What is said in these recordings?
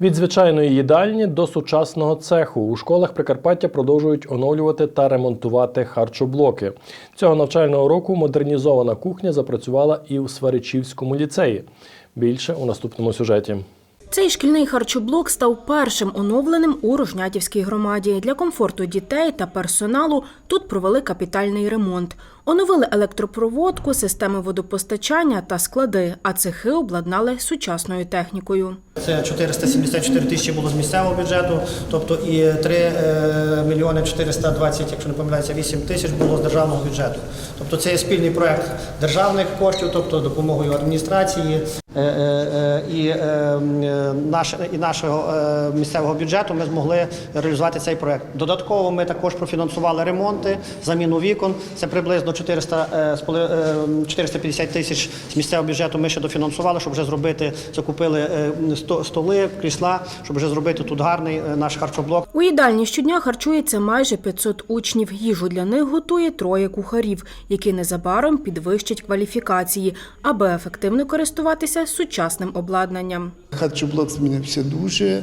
Від звичайної їдальні до сучасного цеху у школах Прикарпаття продовжують оновлювати та ремонтувати харчоблоки. Цього навчального року модернізована кухня запрацювала і у Сваричівському ліцеї. Більше у наступному сюжеті. Цей шкільний харчоблок став першим оновленим у Рожнятівській громаді. Для комфорту дітей та персоналу тут провели капітальний ремонт. Оновили електропроводку, системи водопостачання та склади, а цехи обладнали сучасною технікою. Це 474 тисячі було з місцевого бюджету, тобто і 3 е, мільйони 420, якщо не помиляюся, 8 тисяч було з державного бюджету. Тобто це є спільний проект державних коштів, тобто допомогою адміністрації е, е, і, і нашого місцевого бюджету ми змогли реалізувати цей проект. Додатково ми також профінансували ремонти, заміну вікон. Це приблизно 400, е, е, 450 тисяч з місцевого бюджету ми ще дофінансували, щоб вже зробити, закупили е, сто- столи, крісла, щоб вже зробити тут гарний наш харчоблок. У їдальні щодня харчується майже 500 учнів. Їжу для них готує троє кухарів, які незабаром підвищать кваліфікації, аби ефективно користуватися сучасним обладнанням. Харчоблок змінився дуже,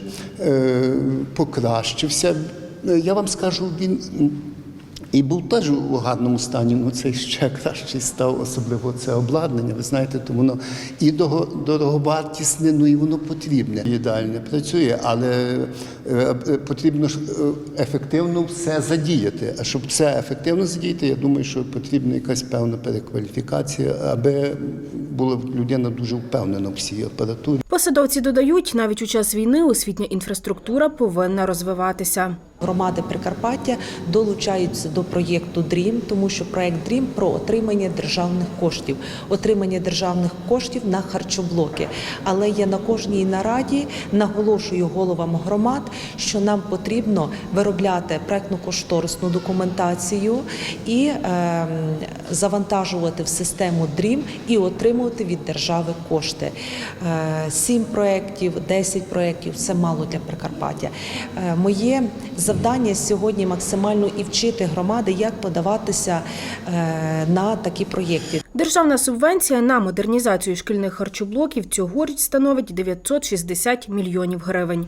покращився. Я вам скажу, він і був теж у гарному стані, ну це ще кращий став, особливо це обладнання. Ви знаєте, то воно і дороговартісне, ну і воно потрібне. Їдальня працює, але е, е, потрібно ж е, ефективно все задіяти. А щоб це ефективно задіяти, я думаю, що потрібна якась певна перекваліфікація, аби була людина дуже впевнена в всій апаратурі. Посадовці додають, навіть у час війни освітня інфраструктура повинна розвиватися. Громади Прикарпаття долучаються до проєкту ДРІМ, тому що проєкт ДРІМ про отримання державних коштів, отримання державних коштів на харчоблоки. Але я на кожній нараді наголошую головам громад, що нам потрібно виробляти проектно-кошторисну документацію і ем, завантажувати в систему ДРІМ і отримувати від держави кошти. Е, Сім проєктів, 10 проєктів це мало для Прикарпаття. Е, Моє завдання сьогодні максимально і вчити громади, як подаватися е, на такі проєкти. Державна субвенція на модернізацію шкільних харчоблоків цьогоріч становить 960 мільйонів гривень.